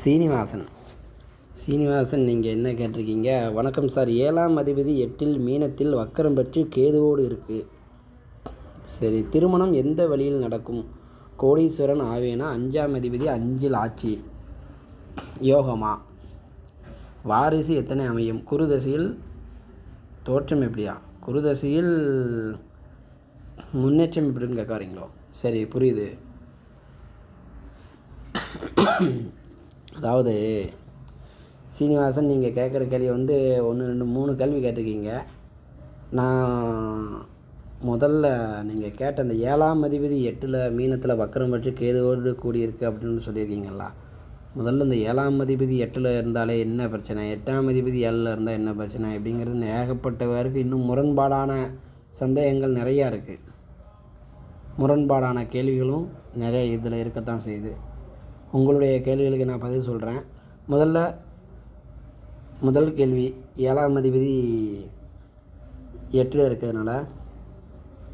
சீனிவாசன். சீனிவாசன் நீங்கள் என்ன கேட்டிருக்கீங்க? வணக்கம் சார். ஏழாம் அதிபதி எட்டில் மீனத்தில் வக்கரம் பெற்று கேதுவோடு இருக்குது சரி திருமணம் எந்த வழியில் நடக்கும்? கோடீஸ்வரன் ஆவேனா? அஞ்சாம் அதிபதி அஞ்சில் ஆட்சி. யோகமா? வாரிசு எத்தனை அமையும்? குருதசையில் தோற்றம் எப்படியா? குருதசையில் முன்னேற்றம் எப்படின்னு கேட்கறீங்களோ சரி புரியுது. அதாவது சீனிவாசன் நீங்கள் கேட்குற கேள்வி வந்து ஒன்று ரெண்டு மூணு கேள்வி கேட்டிருக்கீங்க. நான் முதல்ல நீங்கள் கேட்ட அந்த ஏழாம் அதிபதி எட்டில் மீனத்தில் வக்கரம் பற்றி கேதுவோடு கூடியிருக்கு அப்படின்னு சொல்லியிருக்கீங்களா முதல்ல இந்த ஏழாம் அதிபதி எட்டில் இருந்தாலே என்ன பிரச்சனை? எட்டாம் அதிபதி ஏழில் இருந்தால் என்ன பிரச்சனை? அப்படிங்கிறது ஏகப்பட்ட பேருக்கு இன்னும் முரண்பாடான சந்தேகங்கள் நிறையா இருக்குது முரண்பாடான கேள்விகளும் நிறைய இதில் இருக்கத்தான் செய்யுது. உங்களுடைய கேள்விகளுக்கு நான் பதில் சொல்கிறேன் முதல்ல முதல் கேள்வி ஏழாம் அதிபதி எட்டில் இருக்கிறதுனால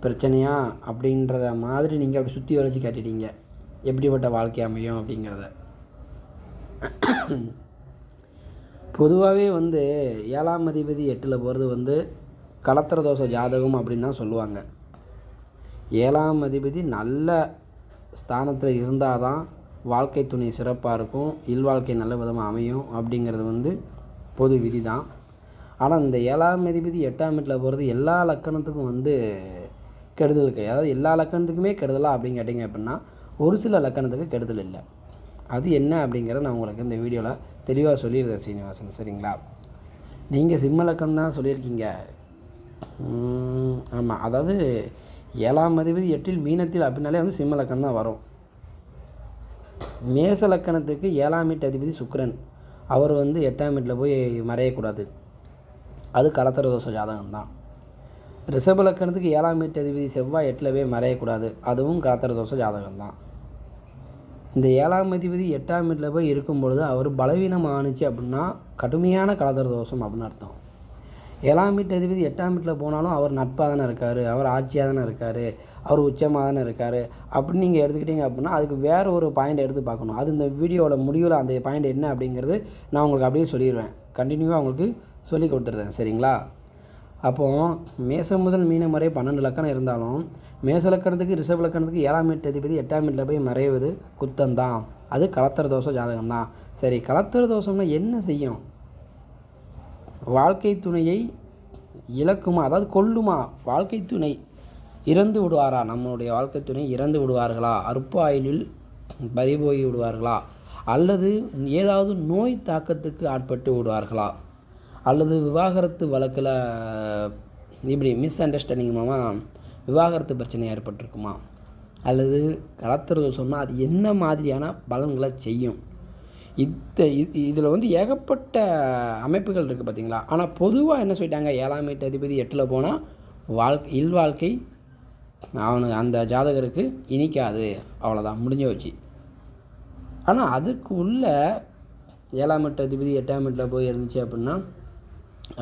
பிரச்சனையா அப்படின்றத மாதிரி நீங்கள் அப்படி சுற்றி வளைச்சி காட்டிட்டீங்க. எப்படிப்பட்ட வாழ்க்கை அமையும் அப்படிங்கிறத. பொதுவாகவே வந்து ஏழாம் அதிபதி எட்டில் போகிறது வந்து கலத்திர தோஷ ஜாதகம் அப்படின்னு தான் சொல்லுவாங்க. ஏழாம் அதிபதி நல்ல ஸ்தானத்தில் இருந்தால் தான் வாழ்க்கை துணை சிறப்பாக இருக்கும் இல்வாழ்க்கை நல்ல விதமாக அமையும் அப்படிங்கிறது வந்து பொது விதி தான் ஆனால் இந்த ஏழாம் அதிபதி எட்டாம் வீட்டில் போகிறது எல்லா லக்கணத்துக்கும் வந்து கெடுதல் அதாவது எல்லா லக்கணத்துக்குமே கெடுதலா அப்படின்னு கேட்டிங்க அப்படின்னா ஒரு சில லக்கணத்துக்கு கெடுதல் இல்லை. அது என்ன அப்படிங்கிறத நான் உங்களுக்கு இந்த வீடியோவில் தெளிவாக சொல்லியிருந்தேன் சீனிவாசன். சரிங்களா? நீங்கள் சிம்ம லக்கணம் தான் சொல்லியிருக்கீங்க. ஆமாம் அதாவது ஏழாம் அதிபதி எட்டில் மீனத்தில் அப்படின்னாலே வந்து சிம்ம லக்கணம் தான் வரும். மேச லக்கணத்துக்கு ஏழாம் வீட்டு அதிபதி சுக்கரன். அவர் வந்து எட்டாம் வீட்டில் போய் மறையக்கூடாது. அது கலத்தர தோஷ ஜாதகம் தான் ரிஷப லக்கணத்துக்கு ஏழாம் வீட்டு அதிபதி செவ்வாய் எட்டில் போய் மறையக்கூடாது. அதுவும் கலத்தர தோஷ ஜாதகம் தான் இந்த ஏழாம் அதிபதி எட்டாம் வீட்டில் போய் இருக்கும் பொழுது அவர் பலவீனம் ஆணுச்சு அப்படின்னா கடுமையான கலத்தர தோஷம் அப்படின்னு அர்த்தம். ஏழாம் வீட்டு அதிபதி எட்டாம் வீட்டில் போனாலும் அவர் நட்பாக தானே இருக்கார் அவர் ஆட்சியாக தானே இருக்கார் அவர் உச்சமாக தானே இருக்கார் அப்படின்னு நீங்கள் எடுத்துக்கிட்டீங்க அப்படின்னா அதுக்கு வேறு ஒரு பாயிண்ட் எடுத்து பார்க்கணும். அது இந்த வீடியோவில் முடிவில் அந்த பாயிண்ட் என்ன அப்படிங்கிறது நான் உங்களுக்கு அப்படியே சொல்லிடுவேன். கண்டினியூவாக உங்களுக்கு சொல்லி கொடுத்துருந்தேன் சரிங்களா? அப்போது மேசம் முதல் மீனம் வரை பன்னெண்டு லக்கணம் இருந்தாலும் மேச லக்கணத்துக்கு ரிஷப் லக்கணத்துக்கு ஏழாம் வீட்டு அதிபதி எட்டாம் வீட்டில் போய் மறைவது குத்தந்தான் அது கலத்தர தோஷம் ஜாதகம் தான் சரி கலத்தர தோஷம்னா என்ன செய்யும்? வாழ்க்கை துணையை இழக்குமா? அதாவது கொல்லுமா? வாழ்க்கை துணை இறந்து விடுவாரா? நம்மளுடைய வாழ்க்கை துணை இறந்து விடுவார்களா? அற்ப ஆயுளில் பறிபோய் விடுவார்களா? அல்லது ஏதாவது நோய் தாக்கத்துக்கு ஆட்பட்டு விடுவார்களா? அல்லது விவாகரத்து வழக்கில் இப்படி மிஸ் அண்டர்ஸ்டாண்டிங் மூலமாக விவாகரத்து பிரச்சனை ஏற்பட்டிருக்குமா? அல்லது கலத்துறது சொன்னால் அது என்ன மாதிரியான பலன்களை செய்யும்? இந்த இதில் வந்து ஏகப்பட்ட அமைப்புகள் இருக்குது பார்த்தீங்களா ஆனால் பொதுவாக என்ன சொல்லிட்டாங்க? ஏழாம் வீட்டு அதிபதி எட்டில் போனால் வாழ்க்கை இல்வாழ்க்கை அவனுக்கு அந்த ஜாதகருக்கு இனிக்காது. அவ்வளோதான் முடிஞ்ச வச்சு ஆனால் அதுக்கு உள்ள ஏழாம் எட்டு அதிபதி எட்டாம் எட்டில் போய் இருந்துச்சு அப்படின்னா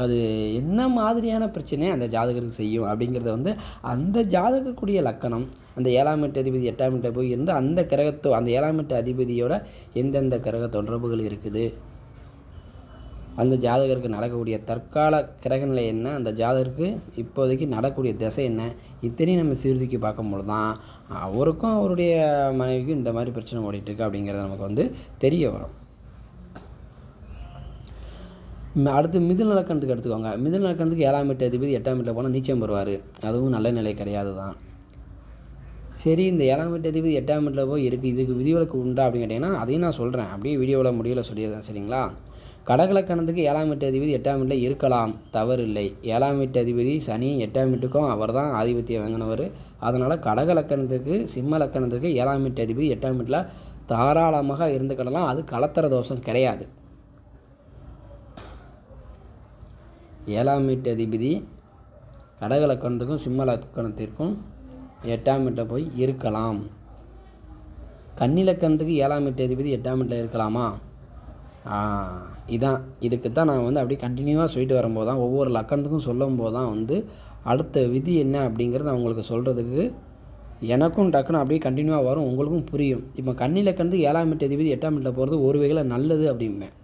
அது என்ன மாதிரியான பிரச்சனையை அந்த ஜாதகருக்கு செய்யும் அப்படிங்கிறத வந்து அந்த ஜாதகக்கூடிய லக்கணம் அந்த ஏழாம் எட்டு அதிபதி எட்டாம் எட்டு போய் இருந்து அந்த கிரகத்தோ அந்த ஏழாம் எட்டு அதிபதியோட எந்தெந்த கிரக தொடர்புகள் இருக்குது? அந்த ஜாதகருக்கு நடக்கக்கூடிய தற்கால கிரகநிலை என்ன? அந்த ஜாதகருக்கு இப்போதைக்கு நடக்கக்கூடிய திசை என்ன? இத்தனையும் நம்ம சீர்தூக்கி பார்க்கும்போது தான் அவருக்கும் அவருடைய மனைவிக்கும் இந்த மாதிரி பிரச்சனை ஓடிட்டுருக்கு அப்படிங்கிறது நமக்கு வந்து தெரிய வரும். அடுத்து மிதுன லக்கணத்துக்கு எடுத்துக்கோங்க. மிதுன லக்கணத்துக்கு ஏழாம் எட்டு அதிபதி எட்டாம் வீட்டில் போனால் நீச்சம் வருவார் அதுவும் நல்ல நிலை கிடையாது தான் சரி இந்த ஏழாம் எட்டு அதிபதி எட்டாம் வீட்டில் போய் இருக்குது இதுக்கு விதிவிலக்கு உண்டா அப்படின்னு கேட்டிங்கன்னா அதையும் நான் சொல்கிறேன் அப்படியே வீடியோவில் முடிவில் சொல்லிடுறேன் சரிங்களா? கடகலக்கணத்துக்கு ஏழாம் வீட்டு அதிபதி எட்டாம் வீட்டில் இருக்கலாம் தவறு இல்லை ஏழாம் வீட்டு அதிபதி சனி எட்டாம் வீட்டுக்கும் அவர் தான் ஆதிபத்தியம் வாங்கினவர். அதனால் கடகலக்கணத்துக்கு சிம்ம லக்கணத்துக்கு ஏழாம் வீட்டு அதிபதி எட்டாம் வீட்டில் தாராளமாக இருந்துக்கிடலாம் அது கலத்தர தோஷம் கிடையாது. ஏழாம் வீட்டு அதிபதி கடக லக்கணத்துக்கும் சிம்ம லக்கணத்திற்கும் எட்டாம் வீட்டில் போய் இருக்கலாம். கன்னி லக்கணத்துக்கு ஏழாம் வீட்டு அதிபதி எட்டாம் வீட்டில் இருக்கலாமா? இதான். இதுக்கு தான் நான் வந்து அப்படியே கண்டினியூவாக சொல்லிட்டு வரும்போது தான் ஒவ்வொரு லக்கணத்துக்கும் சொல்லும் போது தான் வந்து அடுத்த விதி என்ன அப்படிங்கிறத நான் உங்களுக்கு சொல்கிறதுக்கு எனக்கும் டக்குன்னு அப்படியே கண்டினியூவாக வரும். உங்களுக்கும் புரியும். இப்போ கண்ணிலக்கணத்து ஏழாம் வீட்டு அதிபதி எட்டாம் வீட்டில் போகிறது ஒரு வகையில் நல்லது அப்படிம்பேன்.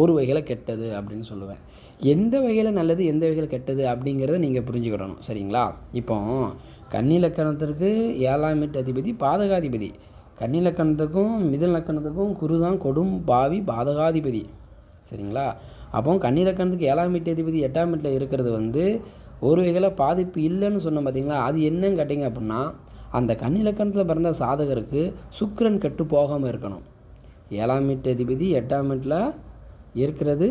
ஒரு வகையில் கெட்டது அப்படின்னு சொல்லுவேன். எந்த வகையில் நல்லது எந்த வகையில் கெட்டது அப்படிங்கிறத நீங்கள் புரிஞ்சுக்கிடணும் சரிங்களா? இப்போ கன்னிலக்கணத்திற்கு ஏழாம் எட்டு அதிபதி பாதகாதிபதி. கன்னிலக்கணத்துக்கும் மிதல் லக்கணத்துக்கும் குரு தான் கொடும் பாவி பாதகாதிபதி. சரிங்களா? அப்போ கன்னிலக்கணத்துக்கு ஏழாம் எட்டு அதிபதி எட்டாம் எட்டில் இருக்கிறது வந்து ஒரு வகையில் பாதிப்பு இல்லைன்னு சொன்னோம் பார்த்தீங்களா அது என்னன்னு கேட்டிங்க அப்படின்னா அந்த கன்னிலக்கணத்தில் பிறந்த சாதகருக்கு சுக்கரன் கெட்டு போகாமல் இருக்கணும். ஏழாம் எட்டு அதிபதி எட்டாம் எட்டில் இருக்கிறது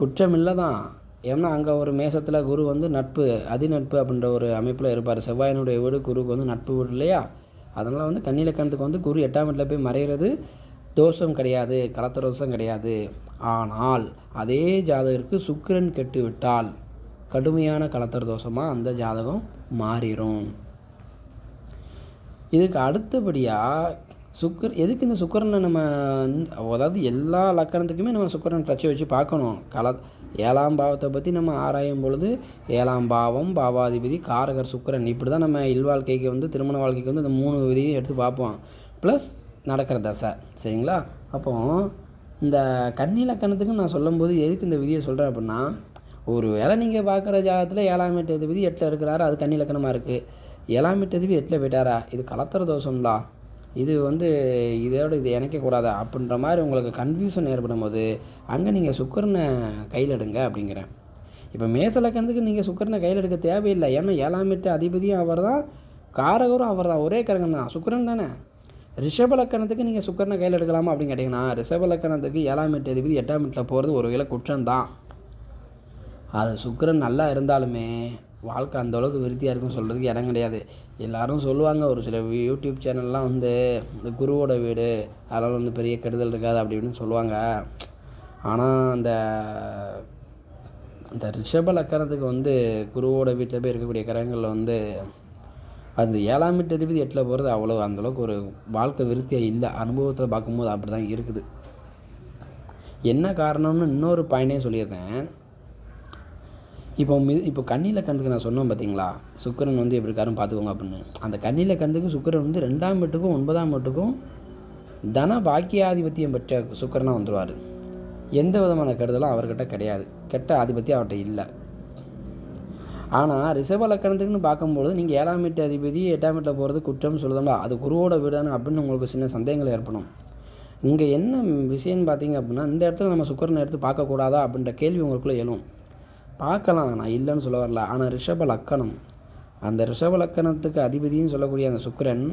குற்றமில்லை தான் ஏன்னா அங்கே ஒரு மேசத்தில் குரு வந்து நட்பு அதிநட்பு அப்படின்ற ஒரு அமைப்பில் இருப்பார். செவ்வாயினுடைய வீடு குருக்கு வந்து நட்பு வீடு இல்லையா? அதனால் வந்து கன்னிலக்கணத்துக்கு வந்து குரு எட்டாம் வீட்டில் போய் மறைகிறது தோஷம் கிடையாது கலத்த தோஷம் கிடையாது. ஆனால் அதே ஜாதகருக்கு சுக்கிரன் கெட்டு விட்டால் கடுமையான கலத்தர் தோஷமாக அந்த ஜாதகம் மாறிடும் இதுக்கு அடுத்தபடியாக சுக்கர் எதுக்கு இந்த சுக்கரனை நம்ம அதாவது எல்லா லக்கணத்துக்குமே நம்ம சுக்கரன் டச்சை வச்சு பார்க்கணும். கல ஏழாம் பாவத்தை பற்றி நம்ம ஆராயும் பொழுது ஏழாம் பாவம் பாவாதிபதி காரகர் சுக்கிரன் இப்படி தான் நம்ம இல்வாழ்க்கைக்கு வந்து திருமண வாழ்க்கைக்கு வந்து இந்த மூணு விதியும் எடுத்து பார்ப்போம். ப்ளஸ் நடக்கிற தசை சரிங்களா? அப்போ இந்த கன்னி லக்கணத்துக்கு நான் சொல்லும்போது எதுக்கு இந்த விதியை சொல்கிறேன் அப்படின்னா ஒரு வேளை நீங்கள் பார்க்குற ஜாதகத்தில் ஏழாம் எட்டு விதி எட்டில் இருக்கிறாரு அது கன்னி லக்கணமாக இருக்குது ஏழாம் எட்டு விதி எட்டில் போயிட்டாரா? இது கலத்தர தோஷம்லா இது வந்து இதோட இது இணைக்கக்கூடாதா அப்படின்ற மாதிரி உங்களுக்கு கன்ஃபியூஷன் ஏற்படும் போது அங்கே நீங்கள் சுக்கரனை கையில் எடுங்க அப்படிங்கிறேன் இப்போ மேசலக்கணத்துக்கு நீங்கள் சுக்கரனை கையில் எடுக்க தேவையில்லை. ஏன்னா ஏழாம் எட்டு அதிபதியும் அவர் தான் காரகரும் அவர் தான் ஒரே கரகம் தான். சுக்கரன் தானே. ரிஷப லக்கணத்துக்கு நீங்கள் சுக்கரனை கையில் எடுக்கலாமா அப்படின்னு கேட்டிங்கன்னா ரிஷப லக்கணத்துக்கு ஏழாம் எட்டு அதிபதி எட்டாம் எட்டில் போகிறது ஒரு வகையில் குற்றம் தான். அது சுக்கரன் நல்லா இருந்தாலுமே வாழ்க்கை அந்த அளவுக்கு விருத்தியாக இருக்குன்னு சொல்கிறதுக்கு இடம் கிடையாது. எல்லோரும் சொல்லுவாங்க ஒரு சில யூடியூப் சேனல்லாம் வந்து இந்த குருவோட வீடு அதனால் வந்து பெரிய கெடுதல் இருக்காது அப்படி இப்படின்னு சொல்லுவாங்க. ஆனால் அந்த இந்த ரிஷப லக்கணத்துக்கு வந்து குருவோட வீட்டில் போய் இருக்கக்கூடிய கிரகங்களில் வந்து அந்த ஏழாம் வீட்டு அதிபதி எட்டில் போகிறது அவ்வளோ அந்தளவுக்கு ஒரு வாழ்க்கை விருத்தியாக இல்லை. அனுபவத்தில் பார்க்கும்போது அப்படி தான் இருக்குது. என்ன காரணம்னு இன்னொரு பாயிண்டே சொல்லியிருந்தேன் இப்போ மி இப்போ கண்ணியில் கந்துக்கு நான் சொன்னேன் பார்த்தீங்களா சுக்கிரன் வந்து எப்படி இருக்காருன்னு பார்த்துக்கோங்க அப்படின்னு. அந்த கண்ணியில் கந்துக்கு சுக்கிரன் வந்து ரெண்டாம் வீட்டுக்கும் ஒன்பதாம் வீட்டுக்கும் தன பாக்கியாதிபத்தியம் பெற்ற சுக்கிரனாக வந்துடுவார் எந்த விதமான கெடுதலும் அவர்கிட்ட கிடையாது. கெட்ட ஆதிபத்தியம் அவர்கிட்ட இல்லை. ஆனால் ரிஷப லக்கணத்துக்குன்னு பார்க்கும்பொழுது நீங்கள் ஏழாம் வீட்டு அதிபதி எட்டாம் வீட்டில் போகிறது குற்றம்னு சொல்லுதாங்களா அது குருவோட வீடானு அப்படின்னு உங்களுக்கு சின்ன சந்தேகங்கள் ஏற்படும். இங்கே என்ன விஷயம்னு பார்த்தீங்க அப்படின்னா இந்த இடத்துல நம்ம சுக்கரனை எடுத்து பார்க்கக்கூடாதா அப்படின்ற கேள்வி உங்களுக்குள்ளே எழும். பார்க்கலாம் நான் இல்லைன்னு சொல்ல வரல. ஆனால் ரிஷப லக்கணம். அந்த ரிஷப லக்கணத்துக்கு அதிபதின்னு சொல்லக்கூடிய அந்த சுக்கரன்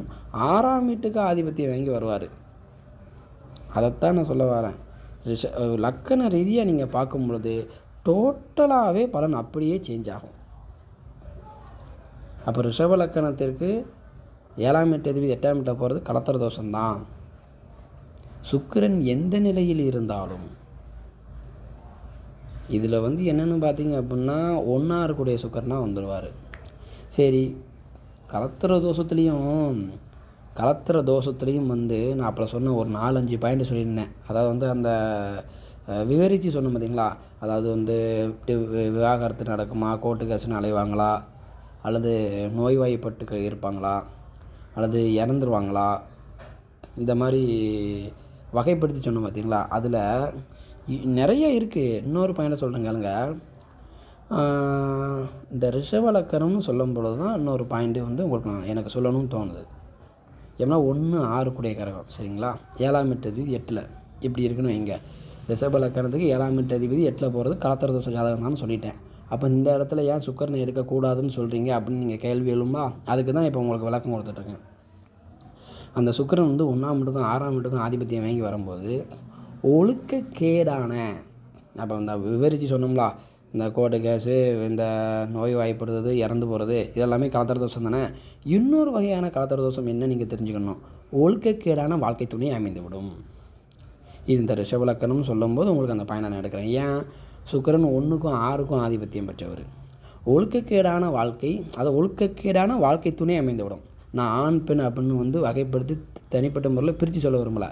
ஆறாம் வீட்டுக்கு ஆதிபத்தியம் வாங்கி வருவார். அதைத்தான் நான் சொல்ல வரேன். ரிஷ லக்கண ரீதியாக நீங்கள் பார்க்கும் பொழுது டோட்டலாகவே பலன் அப்படியே சேஞ்ச் ஆகும். அப்போ ரிஷப லக்கணத்திற்கு ஏழாம் எட்டு அதிபதி எட்டாம் எட்டில் போகிறது கலத்தர தோஷம்தான். சுக்கிரன் எந்த நிலையில் இருந்தாலும் இதில் வந்து என்னென்னு பார்த்தீங்க அப்படின்னா ஒன்றா இருக்கக்கூடிய சுக்கரனாக வந்துடுவார். சரி கலத்திர தோஷத்துலேயும் கலத்திர தோஷத்துலேயும் வந்து நான் அப்போ சொன்ன ஒரு நாலஞ்சு பாயிண்ட் சொல்லியிருந்தேன். அதாவது வந்து அந்த விவரித்து சொன்னேன் பார்த்தீங்களா? அதாவது வந்து இப்படி விவாகரத்து நடக்குமா? கோர்ட்டு கேஸ்னு அலைவாங்களா? அல்லது நோய்வாய்ப்பட்டு இருப்பாங்களா? அல்லது இறந்துருவாங்களா? இந்த மாதிரி வகைப்படுத்தி சொன்னோம் பார்த்தீங்களா? அதில் நிறைய இருக்குது இன்னொரு பாயிண்ட்டை சொல்கிறேன் கேளுங்க. இந்த ரிஷவலக்கரம்னு சொல்லும் பொழுது தான் இன்னொரு பாயிண்ட்டு வந்து உங்களுக்கு நான் எனக்கு சொல்லணும்னு தோணுது. ஏன்னா ஒன்று ஆறு கூடிய கரகம் சரிங்களா? ஏழாம் எட்டு அதிபதி எட்டில். இப்படி இருக்குன்னு வைங்க ரிஷபலக்கணத்துக்கு ஏழாம் எட்டு அதிபதி எட்டில் போகிறது கலத்திரதோஷ ஜாதகம் தான் சொல்லிட்டேன். அப்போ இந்த இடத்துல ஏன் சுக்கரனை எடுக்கக்கூடாதுன்னு சொல்கிறீங்க அப்படின்னு நீங்கள் கேள்வி எழும்பா அதுக்கு தான் இப்போ உங்களுக்கு விளக்கம் கொடுத்துட்ருக்கேன் அந்த சுக்கரன் வந்து ஒன்றாம் வீட்டுக்கும் ஆறாம் வீட்டுக்கும் ஆதிபத்தியம் வாங்கி வரும்போது ஒழுக்கக்கேடான. அப்போ இந்த விவரித்து சொன்னோம்லா இந்த கோடு கேஸு இந்த நோய் வாய்ப்படுறது இறந்து போகிறது இதெல்லாமே கலத்தர தோஷம் தானே? இன்னொரு வகையான கலத்தர தோஷம் என்ன நீங்கள் தெரிஞ்சுக்கணும்? ஒழுக்கக்கேடான வாழ்க்கை துணை அமைந்துவிடும். இது இந்த ரிஷபலக்கணம்னு சொல்லும்போது உங்களுக்கு அந்த பயனை நான் எடுக்கிறேன். ஏன்? சுக்கரன் ஒன்றுக்கும் ஆறுக்கும் ஆதிபத்தியம் பெற்றவர். ஒழுக்கக்கேடான வாழ்க்கை அதை ஒழுக்கக்கேடான வாழ்க்கை துணை அமைந்துவிடும். நான் ஆண் பெண் அப்படின்னு வந்து வகைப்படுத்தி தனிப்பட்ட முறையில் பிரித்து சொல்ல விரும்பலை.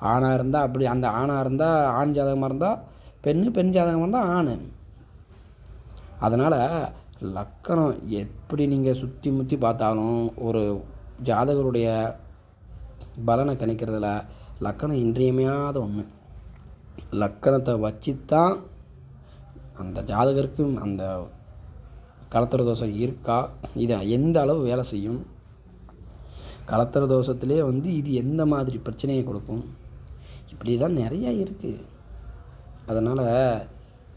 ஆணாக இருந்தால் அப்படி அந்த ஆணாக இருந்தால் ஆண் ஜாதகமாக இருந்தால் பெண்ணு பெண் ஜாதகமாக இருந்தால் ஆண். அதனால் லக்கணம் எப்படி நீங்கள் சுற்றி முற்றி பார்த்தாலும் ஒரு ஜாதகருடைய பலனை கணிக்கிறதுல லக்கணம் இன்றியமையாத ஒன்று லக்கணத்தை வச்சு தான் அந்த ஜாதகருக்கு அந்த கலத்திர தோஷம் இருக்கா? இது எந்த அளவு வேலை செய்யும்? கலத்திர தோஷத்திலே வந்து இது எந்த மாதிரி பிரச்சனையை கொடுக்கும்? இப்படிலாம் நிறையா இருக்குது அதனால்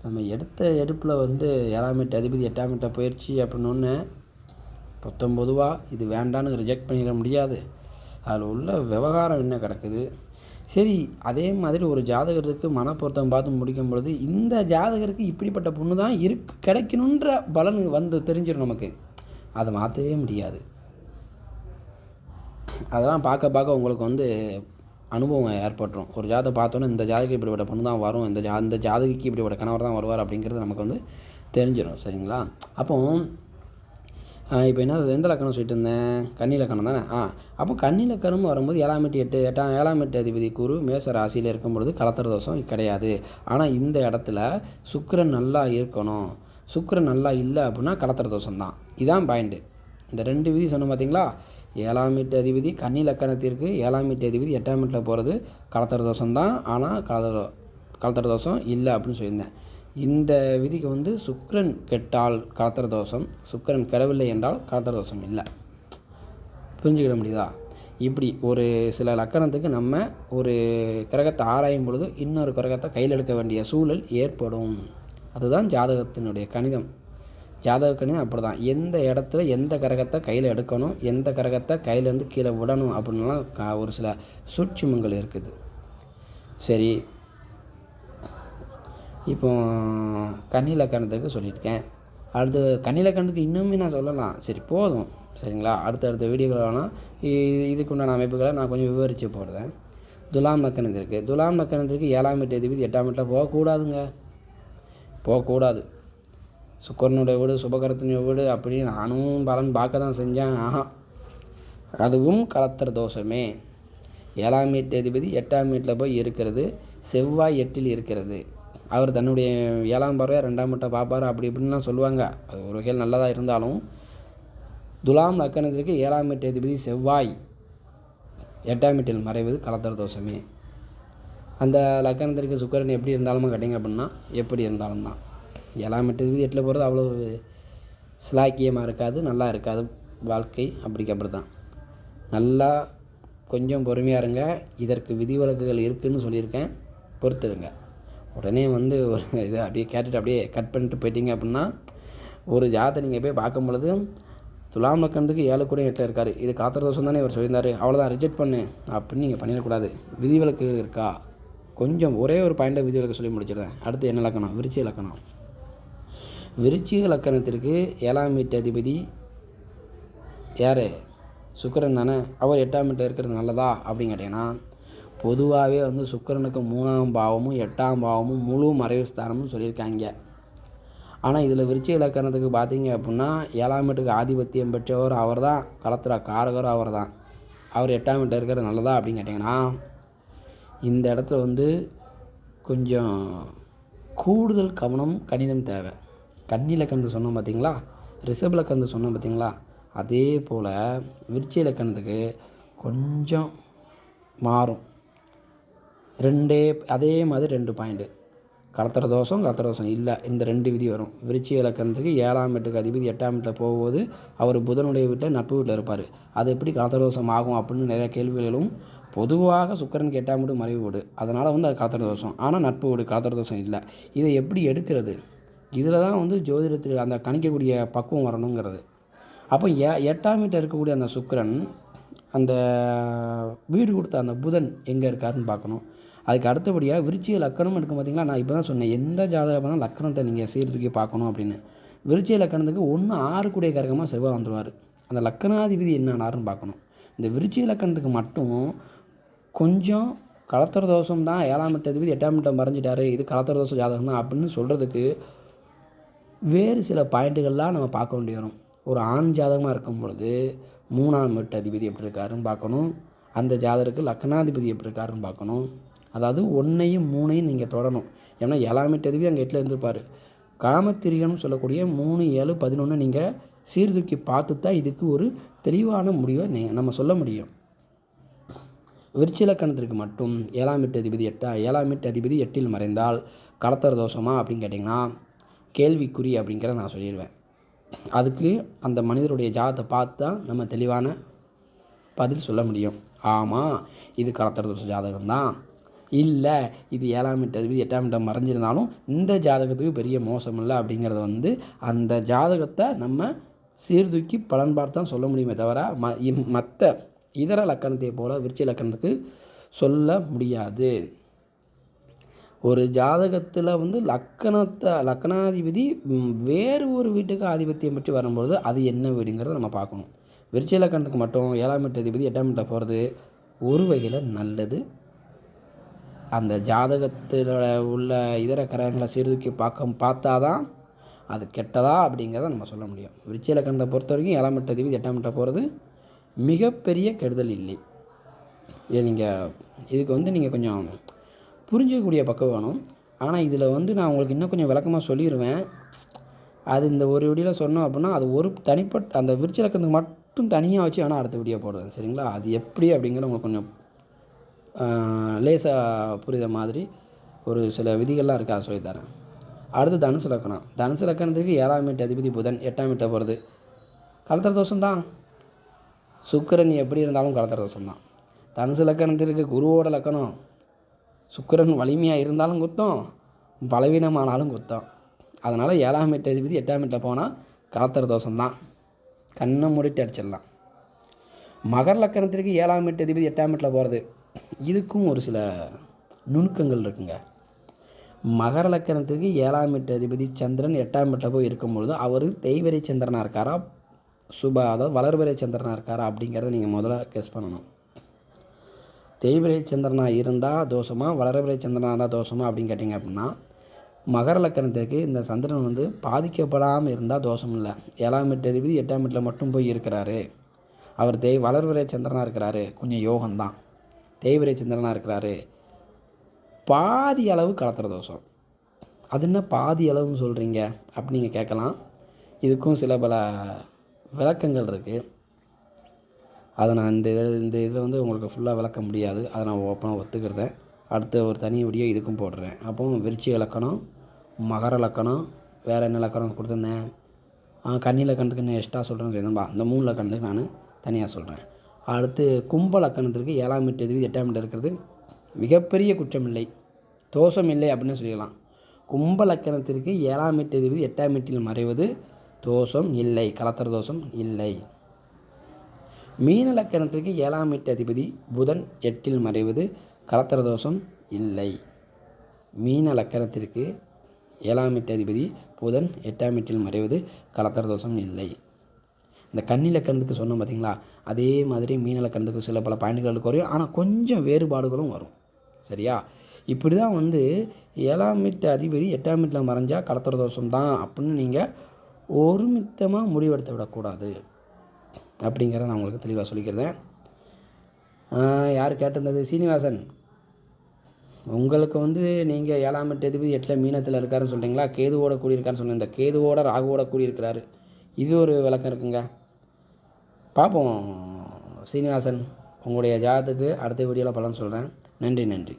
நம்ம எடுத்த எடுப்பில் வந்து ஏழாம் எட்டு அதிபதி எட்டாம் எட்டை போயிடுச்சு அப்படின்னொன்னே பொத்தம் பொதுவாக இது வேண்டான்னு ரிஜெக்ட் பண்ணிட முடியாது. அதில் உள்ள விவகாரம் என்ன கிடக்குது? சரி அதே மாதிரி ஒரு ஜாதகருக்கு மனப்பொருத்தம் பார்த்து முடிக்கும் பொழுது இந்த ஜாதகருக்கு இப்படிப்பட்ட பொண்ணு தான் இருக்கு கிடைக்கணுன்ற பலன் வந்து தெரிஞ்சிடும் நமக்கு. அதை மாற்றவே முடியாது. அதெல்லாம் பார்க்க பார்க்க உங்களுக்கு வந்து அனுபவம் ஏற்பட்டுரும். ஒரு ஜாதகம் பார்த்தோன்னே இந்த ஜாதகம் இப்படிப்பட்ட பொண்ணு தான் வரும் இந்த ஜா இந்த ஜாதகிக்கு இப்படிப்பட்ட கணவர் தான் வருவார் அப்படிங்கிறது நமக்கு வந்து தெரிஞ்சிடும் சரிங்களா? அப்போ இப்போ என்ன எந்த லக்கணம் சொல்லிட்டு இருந்தேன்? கன்னி லக்கணம் தானே? ஆ அப்போ கன்னி லக்கணம் வரும்போது ஏழாம் எட்டு எட்டு எட்டாம் ஏழாம் எட்டு அதிபதி குரு மேச ராசியில் இருக்கும் பொழுது கலத்திர தோஷம் கிடையாது. ஆனால் இந்த இடத்துல சுக்கரன் நல்லா இருக்கணும். சுக்கரன் நல்லா இல்லை அப்படின்னா கலத்திர தோஷம் தான் இதான் பாயிண்ட்டு இந்த ரெண்டு விதி சொன்னோம் பார்த்தீங்களா ஏழாம் வீட்டு அதிபதி கன்னி லக்கணத்திற்கு ஏழாம் வீட்டு அதிபதி எட்டாம் வீட்டில் போகிறது கலத்தர தோஷம் தான். ஆனால் கலத்தர கலத்தர தோஷம் இல்லை அப்படின்னு சொல்லியிருந்தேன். இந்த விதிக்கு வந்து சுக்கரன் கெட்டால் கலத்தர தோஷம் சுக்கரன் கெடவில்லை என்றால் கலத்தர தோஷம் இல்லை. புரிஞ்சுக்கிட முடியுதா? இப்படி ஒரு சில லக்கணத்துக்கு நம்ம ஒரு கிரகத்தை ஆராயும் பொழுது இன்னொரு கிரகத்தை கையில் எடுக்க வேண்டிய சூழல் ஏற்படும். அதுதான் ஜாதகத்தினுடைய கணிதம். ஜாதக அப்படி தான் எந்த இடத்துல எந்த கிரகத்தை கையில் எடுக்கணும் எந்த கிரகத்தை கையிலேருந்து கீழே விடணும் அப்படின்லாம் க ஒரு சில சூட்சுமங்கள் இருக்குது. சரி. இப்போ கன்னிலக்கணத்துக்கு சொல்லியிருக்கேன். அடுத்து கன்னிலக்கணத்துக்கு இன்னுமே நான் சொல்லலாம். சரி போதும். சரிங்களா? அடுத்தடுத்த வீடியோவில் வேணால் இது இதுக்கு உண்டான அமைப்புகளை நான் கொஞ்சம் விவரித்து போடுறேன். துலாம் லக்கணத்திற்கு. துலாம் லக்கணத்திற்கு ஏழாம் எட்டு எதிபதி எட்டாம் எட்டில் போகக்கூடாதுங்க. போகக்கூடாது. சுக்கரனுடைய வீடு சுபகரத்தினுடைய வீடு அப்படி நானும் பலன் பார்க்க தான் செஞ்சேன். ஆஹா. அதுவும் கலத்திர தோஷமே. ஏழாம் வீட்டு அதிபதி எட்டாம் வீட்டில் போய் இருக்கிறது. செவ்வாய் எட்டில் இருக்கிறது. அவர் தன்னுடைய ஏழாம் பார்வையாக ரெண்டாம் வீட்டை பார்ப்பார் அப்படி இப்படின்லாம் சொல்லுவாங்க. அது ஒரு வகையில் நல்லதாக இருந்தாலும் துலாம் லக்கணத்திற்கு ஏழாம் வீட்டு அதிபதி செவ்வாய் எட்டாம் வீட்டில் மறைவது கலத்திர தோஷமே. அந்த லக்கணத்திற்கு சுக்கரன் எப்படி இருந்தாலும் கட்டிங்க அப்படின்னா எப்படி இருந்தாலும் தான். ஏழாம் எட்டு எட்டில் போகிறது அவ்வளோ சிலாக்கியமாக இருக்காது நல்லா இருக்காது வாழ்க்கை. அப்படிக்கு அப்படி தான் நல்லா கொஞ்சம் பொறுமையாக இருங்க. இதற்கு விதிவிலக்குகள் இருக்குதுன்னு சொல்லியிருக்கேன். பொறுத்துருங்க. உடனே வந்து ஒரு இதை அப்படியே கேட்டுட்டு அப்படியே கட் பண்ணிட்டு போயிட்டீங்க அப்படின்னா ஒரு ஜாதத்தை நீங்கள் போய் பார்க்கும் பொழுது துலாம் லக்கணத்துக்கு ஏழு கூட எட்டில் இருக்கார். இது காத்திர தோஷம் தானே இவர் சொல்லியிருந்தார். அவ்வளோதான் ரிஜெக்ட் பண்ணு. அப்படின்னு நீங்கள் பண்ணிடக்கூடாது. விதிவிலக்கு இருக்கா? கொஞ்சம் ஒரே ஒரு பாயிண்ட்டை விதிவிலக்கு சொல்லி முடிச்சிடுறேன். அடுத்து என்ன லக்கணம் விருச்சி லக்கணம் விருச்சிக லக்கணத்திற்கு ஏழாம் வீட்டு அதிபதி யார்? சுக்கரன் தானே? அவர் எட்டாம் வீட்டில் இருக்கிறது நல்லதா? அப்படின்னு கேட்டிங்கன்னா பொதுவாகவே வந்து சுக்கரனுக்கு மூணாம் பாவமும் எட்டாம் பாவமும் முழு மறைவு ஸ்தானமும் சொல்லியிருக்காங்க. ஆனால் இதில் விருச்சிக லக்கணத்துக்கு பார்த்தீங்க அப்படின்னா ஏழாம் வீட்டுக்கு ஆதிபத்தியம் பெற்றவர் அவர் தான் கலத்துற காரகரும் அவர் தான் அவர் எட்டாம் வீட்டில் இருக்கிறது நல்லதா? அப்படின்னு கேட்டிங்கன்னா இந்த இடத்துல வந்து கொஞ்சம் கூடுதல் கவனம் கணிதம் தேவை. கன்னி இலக்கணத்தை சொன்னோம் பார்த்தீங்களா ரிஷப் இலக்கணத்தை சொன்னோம் பார்த்தீங்களா அதே போல் விருச்சி இலக்கணத்துக்கு கொஞ்சம் மாறும். ரெண்டே அதே மாதிரி ரெண்டு பாயிண்ட்டு கலத்திர தோஷம் கலத்திர தோஷம் இல்லை. இந்த ரெண்டு விதி வரும். விருச்சி இலக்கணத்துக்கு ஏழாம் வீட்டுக்கு அதிபதி எட்டாம் வீட்டில் போகும்போது அவர் புதனுடைய வீட்டில் நட்பு வீட்டில் இருப்பார். அது எப்படி கலத்திர தோஷம் ஆகும் அப்படின்னு நிறைய கேள்விகளும் பொதுவாக சுக்கரனுக்கு எட்டாம் வீடு மறைவு வீடு. அதனால் வந்து அது கலத்திர தோஷம். ஆனால் நட்பு வீடு கலத்திர தோஷம் இல்லை. இதை எப்படி எடுக்கிறது? இதில் தான் வந்து ஜோதிடத்தில் அந்த கணிக்கக்கூடிய பக்குவம் வரணுங்கிறது. அப்போ எ எட்டாம் வீட்டில் இருக்கக்கூடிய அந்த சுக்கரன் அந்த வீடு கொடுத்த அந்த புதன் எங்கே இருக்காருன்னு பார்க்கணும். அதுக்கு அடுத்தபடியாக விருச்சிய லக்கணம் இருக்கும் பார்த்தீங்களா நான் இப்போ தான் சொன்னேன் எந்த ஜாதகம் தான் லக்கணத்தை நீங்கள் சீர்தூக்கி பார்க்கணும் அப்படின்னு. விருச்சிய லக்கணத்துக்கு ஒன்று ஆறு கூடிய கரகமாக செவ்வாய் வந்துடுவார் அந்த லக்கணாதிபதி என்ன ஆனாருன்னு பார்க்கணும். இந்த விருச்சிய லக்கணத்துக்கு மட்டும் கொஞ்சம் கலத்தர தோஷம் தான் ஏழாம் எட்டு அதிபதி எட்டாம் எட்டம் மறைஞ்சிட்டாரு இது கலத்தர தோஷ ஜாதகம் தான் அப்படின்னு சொல்கிறதுக்கு வேறு சில பாயிண்ட்டுகள்லாம் நம்ம பார்க்க வேண்டி வரும். ஒரு ஆண் ஜாதகமாக இருக்கும் பொழுது மூணாம் வீட்டு அதிபதி எப்படி இருக்காருன்னு பார்க்கணும். அந்த ஜாதகருக்கு லக்னாதிபதி எப்படி இருக்காருன்னு பார்க்கணும். அதாவது ஒன்றையும் மூணையும் நீங்கள் தொடணும். ஏன்னா ஏழாம் வீட்டு அதிபதி அங்கே எட்டில் இருந்திருப்பார். காமத்திரியம்னு சொல்லக்கூடிய மூணு ஏழு பதினொன்று நீங்கள் சீர்தூக்கி பார்த்து தான் இதுக்கு ஒரு தெளிவான முடிவை நீ நம்ம சொல்ல முடியும். விருச்சிலக்கணத்திற்கு மட்டும் ஏழாம் எட்டு அதிபதி எட்டா ஏழாம் எட்டு அதிபதி எட்டில் மறைந்தால் கலத்தர தோஷமா அப்படின்னு கேட்டிங்கன்னா கேள்விக்குறி அப்படிங்கிற நான் சொல்லிடுவேன் அதுக்கு அந்த மனிதருடைய ஜாதத்தை பார்த்து தான் நம்ம தெளிவான பதில் சொல்ல முடியும். ஆமாம் இது கலத்தர ஜாதகம் தான் இல்லை இது ஏழாம் எட்டு அதிபதி எட்டாம் இடம் மறைஞ்சிருந்தாலும் இந்த ஜாதகத்துக்கு பெரிய மோசம் இல்லை அப்படிங்கிறத வந்து அந்த ஜாதகத்தை நம்ம சீர்தூக்கி பலன் பார்த்து தான் சொல்ல முடியுமே தவிர ம மற்ற இதர லக்கணத்தை போல் விருச்சி லக்கணத்துக்கு சொல்ல முடியாது. ஒரு ஜாதகத்தில் வந்து லக்கணத்தை லக்கணாதிபதி வேறு ஒரு வீட்டுக்கு ஆதிபத்தியம் பற்றி வரும்பொழுது அது என்ன வீடுங்கிறத நம்ம பார்க்கணும். விருச்சி லக்கணத்துக்கு மட்டும் ஏழாம் வீட்டு அதிபதி எட்டாம் வீட்டில் போகிறது ஒரு வகையில் நல்லது. அந்த ஜாதகத்தில் உள்ள இதர கிரகங்களை சீர்தூக்கி பார்க்க பார்த்தா தான் அது கெட்டதா அப்படிங்கிறத நம்ம சொல்ல முடியும். விருச்சிக லக்கணத்தை பொறுத்த வரைக்கும் ஏழாம் வீட்டு அதிபதி எட்டாம் வீட்டில் போகிறது மிகப்பெரிய கெடுதல் இல்லை. இதை நீங்கள் இதுக்கு வந்து நீங்கள் கொஞ்சம் புரிஞ்சிக்கக்கூடிய பக்கம் வேணும். ஆனால் இதில் வந்து நான் உங்களுக்கு இன்னும் கொஞ்சம் விளக்கமாக சொல்லிடுவேன் அது இந்த ஒரு வீடியோவில் சொன்னோம் அப்படின்னா அது ஒரு தனிப்பட்ட அந்த விரிச்சிலக்கணத்துக்கு மட்டும் தனியாக வச்சு ஆனால் அடுத்த வீடியோ போடுறேன் சரிங்களா? அது எப்படி அப்படிங்கிற உங்களுக்கு கொஞ்சம் லேசாக புரித மாதிரி ஒரு சில விதிகள்லாம் இருக்குது அதை சொல்லித்தரேன். அடுத்து தனுசு லக்கணம் தனுசு லக்கணத்துக்கு ஏழாம் எட்டு அதிபதி புதன் எட்டாம் எட்டை போகிறது கலத்தர தோஷம் தான். சுக்கிரன் எப்படி இருந்தாலும் கலத்தர தோஷம் தான். தனுசு லக்கணத்திற்கு குருவோட லக்கணம் சுக்கிரன் வலிமையாக இருந்தாலும் குத்தம் பலவீனமானாலும் குத்தம். அதனால் ஏழாம் எட்டு அதிபதி எட்டாம் எட்டில் போனால் கலத்தர தோஷம் தான் கண்ணை மூடிட்டு அடிச்சிடலாம். மகர் லக்கணத்திற்கு ஏழாம் எட்டு அதிபதி எட்டாம் எட்டில் போகிறது இதுக்கும் ஒரு சில நுணுக்கங்கள் இருக்குங்க. மகர லக்கணத்துக்கு ஏழாம் எட்டு அதிபதி சந்திரன் எட்டாம் எட்டில் போய் இருக்கும்பொழுது அவர் தெய்வரை சந்திரனாக இருக்காரா சுப அதாவது வளர்வரை சந்திரனாக இருக்காரா அப்படிங்கிறத நீங்கள் முதல்ல கெஸ் பண்ணணும். தேய்பிரை சந்திரனாக இருந்தால் தோஷமா வளரபிரை சந்திரனாக இருந்தால் தோஷமா அப்படின்னு கேட்டிங்க அப்படின்னா மகர லக்கணத்திற்கு இந்த சந்திரன் வந்து பாதிக்கப்படாமல் இருந்தால் தோஷம் இல்லை. ஏழாம் எட்டு அதிபதி எட்டாம் எட்டில் மட்டும் போய் இருக்கிறாரு. அவர் தேய் வளர்விரை சந்திரனாக இருக்கிறாரு. கொஞ்சம் யோகம்தான். தேய்விரை சந்திரனாக இருக்கிறாரு. பாதி அளவு கலத்திர தோஷம். அது என்ன பாதி அளவுன்னு சொல்கிறீங்க அப்படின்னு நீங்கள் கேட்கலாம். இதுக்கும் சில பல விளக்கங்கள் இருக்குது அதை நான் இந்த இதில் இந்த இதில் வந்து உங்களுக்கு ஃபுல்லாக விளக்க முடியாது. அதை நான் ஓப்பனாக ஒத்துக்கிறதேன் அடுத்த ஒரு தனி வீடியோ இதுக்கும் போடுறேன். அப்போ விருச்சி இலக்கணம் மகர லக்கணம் வேறு என்ன லக்கணம் கொடுத்துருந்தேன்? கன்னி இலக்கணத்துக்கு இன்னும் எக்ஸ்ட்ரா சொல்கிறேன்னு சொல்லியிருந்தேன்பா அந்த மூணு இலக்கணத்துக்கு நான் தனியாக சொல்கிறேன் அடுத்து கும்ப லக்கணத்திற்கு ஏழாம் எட்டு எதுவி எட்டாம் எட்டு இருக்கிறது மிகப்பெரிய குற்றம் இல்லை தோஷம் இல்லை அப்படின்னு சொல்லிக்கலாம் கும்ப லக்கணத்திற்கு ஏழாம் எட்டு எதுவி எட்டாம் எட்டில் மறைவது தோஷம் இல்லை கலத்தர தோஷம் இல்லை. மீன லக்கணத்திற்கு ஏழாம் வீட்டு அதிபதி புதன் எட்டில் மறைவது கலத்தர தோஷம் இல்லை. மீன லக்கணத்திற்கு ஏழாம் வீட்டு அதிபதி புதன் எட்டாம் வீட்டில் மறைவது கலத்தர தோஷம் இல்லை. இந்த கன்னி லக்கணத்துக்கு சொன்னோம் பார்த்தீங்களா அதே மாதிரி மீன லக்கணத்துக்கு சில பல பாயிண்ட்கள் குறையும். ஆனால் கொஞ்சம் வேறுபாடுகளும் வரும். சரியா? இப்படி தான் வந்து ஏழாம் வீட்டு அதிபதி எட்டாம் வீட்டில் மறைஞ்சால் கலத்தர தோஷம் தான் அப்படின்னு நீங்கள் ஒருமித்தமாக முடிவெடுத்து விடக்கூடாது. அப்படிங்கிறத நான் உங்களுக்கு தெளிவாக சொல்லிக்கிறேன். யார் கேட்டிருந்தது? சீனிவாசன். உங்களுக்கு வந்து நீங்கள் ஏழாம் எட்டு அதிபதி எட்டில் மீனத்தில் இருக்காருன்னு சொல்கிறீங்களா கேதுவோட கூடியிருக்காருன்னு சொன்னீங்க இந்த கேதுவோட ராகுவோட கூடியிருக்கிறாரு. இது ஒரு விளக்கம் இருக்குங்க. பார்ப்போம் சீனிவாசன். உங்களுடைய ஜாதத்துக்கு அடுத்த வீடியோவில் பலன் சொல்கிறேன் நன்றி நன்றி.